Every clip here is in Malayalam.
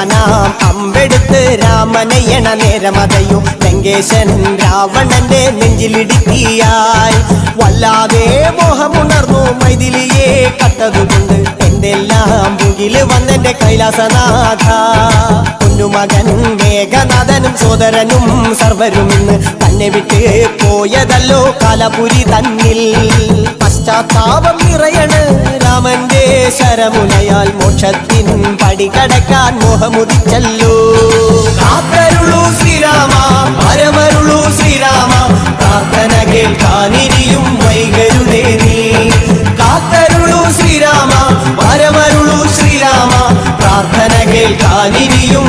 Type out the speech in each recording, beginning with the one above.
ഒന്നാനാം അമ്പെടുത്ത് രാമനയണ നേരമതയും ലങ്കേശൻ രാവണന്റെ നെഞ്ചിലിടുക്കിയായി. വല്ലാതെ മോഹമുണർന്നു മൈഥിലിയെ കട്ടതുകൊണ്ട് എന്തെല്ലാം മുകിൽ വന്നെന്റെ കൈലാസനാഥ. കുഞ്ഞുമകൻ മേഘനാഥനും സോദരനും സർവരും ഇന്ന് തന്നെ വിട്ട് പോയതല്ലോ കാലപുരി തന്നിൽ. പശ്ചാത്താപം നിറയണ്. രാമന്റെ ശരമുനയാൽ മോക്ഷത്തിൻ പടികടക്കാൻ മോഹമുദിച്ചല്ലോ. കാത്തരുളൂ ശ്രീരാമ പരമരുളൂ ശ്രീരാമ. പ്രാർത്ഥന കേൾക്കാനിരിയും വൈകരുതേ നീ. കാത്തരുളൂ ശ്രീരാമ പരമരുളൂ ശ്രീരാമ. പ്രാർത്ഥന കേൾക്കാനിരിയും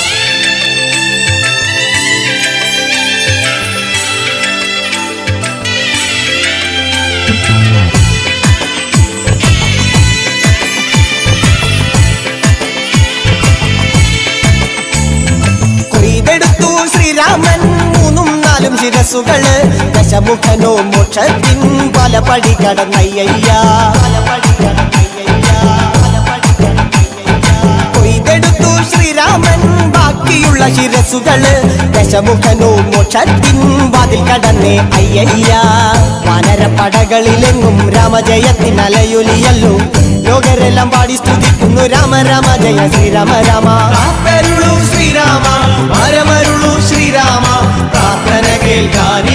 ശ്രീരാമൻ മൂന്നും നാലും ശിരസുകൾ ദശമുഖനോ മോക്ഷത്തിൻ പല പടി കടന്നയ്യ കൊയ്തെടുത്തു ശ്രീരാമൻ ബാക്കിയുള്ള ശിരസുകൾ ദശമുഖനോ മോക്ഷത്തിൻ വാതിൽ കടന്നേ അയ്യയ്യ. വാനരപ്പടകളിലെങ്ങും രാമജയത്തിൻ അലയൊലിയല്ലോ ലോകരെല്ലാം പാടി സ്തുതിക്കുന്നു രാമ രാമ ജയ ശ്രീരാമ രാമ ശ്രീരാമ ശ്രീരാമ പ്രാർത്ഥന കേൾക്കാനിനിയും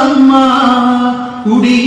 குடியம்மா குடி